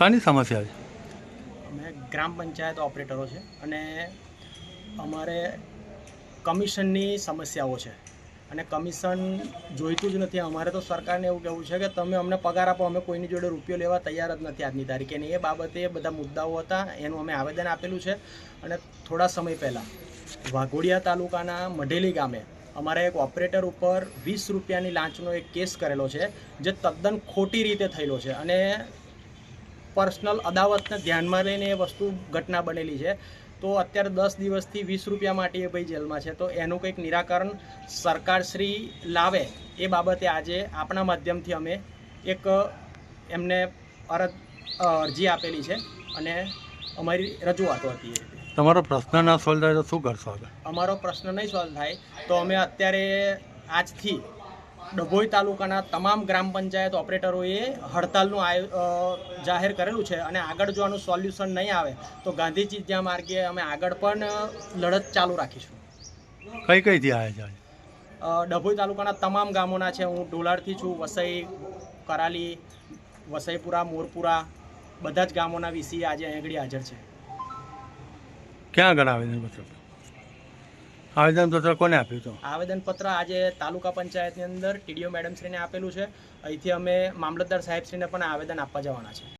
શાની સમસ્યા છે અમે ગ્રામ પંચાયત ઓપરેટરો છે અને અમારે કમિશનની સમસ્યાઓ છે. અને કમિશન જોઈતું જ નથી. અમારે તો સરકારને એવું કહેવું છે કે તમે અમને પગાર આપો. અમે કોઈની જોડે રૂપિયો લેવા તૈયાર જ નથી આજની તારીખે. અને એ બાબતે બધા મુદ્દાઓ હતા. એનું અમે આવેદન આપેલું છે. અને થોડા સમય પહેલાં વાઘોડિયા તાલુકાના મઢેલી ગામે અમારા એક ઓપરેટર ઉપર વીસ રૂપિયાની લાંચનો એક કેસ કરેલો છે, જે તદ્દન ખોટી રીતે થયેલો છે. અને પર્સનલ અદાવતને ધ્યાનમાં લઈને એ વસ્તુ ઘટના બનેલી છે. તો અત્યારે દસ દિવસથી વીસ રૂપિયા માટે એ ભાઈ જેલમાં છે. તો એનું કંઈક નિરાકરણ સરકારશ્રી લાવે એ બાબતે આજે આપણા માધ્યમથી અમે એક એમને અરજ અરજી આપેલી છે અને અમારી રજૂઆતો હતી એ રીતે. તમારો પ્રશ્ન ના સોલ્વ થાય તો શું કરશો આગળ? અમારો પ્રશ્ન નહીં સોલ્વ થાય તો અમે અત્યારે આજથી ડભોઈ તાલુકાના તમામ ગ્રામ પંચાયત ઓપરેટરોએ હડતાલનું આયો જાહેર કરેલું છે અને આગળ જો આનું સોલ્યુશન નહીં આવે તો ગાંધીજી જ્યાં માર્ગે અમે આગળ પણ લડત ચાલુ રાખીશું. કઈ કઈથી આવ્યા છે? ડભોઈ તાલુકાના તમામ ગામોના છે. હું ડોલારથી છું વસઈ કરાલી વસઈપુરા મોરપુરા બધા જ ગામોના વીસી આજે અહીં આગળ હાજર છે. ક્યાં આગળ આવેદનપત્ર આવેદનપત્ર કોને આપ્યું હતું? આવેદનપત્ર આજે તાલુકા પંચાયતની અંદર ટીડીઓ મેડમશ્રીને આપેલું છે. અહીંથી અમે મામલતદાર સાહેબશ્રીને પણ આવેદન આપવા જવાના છે.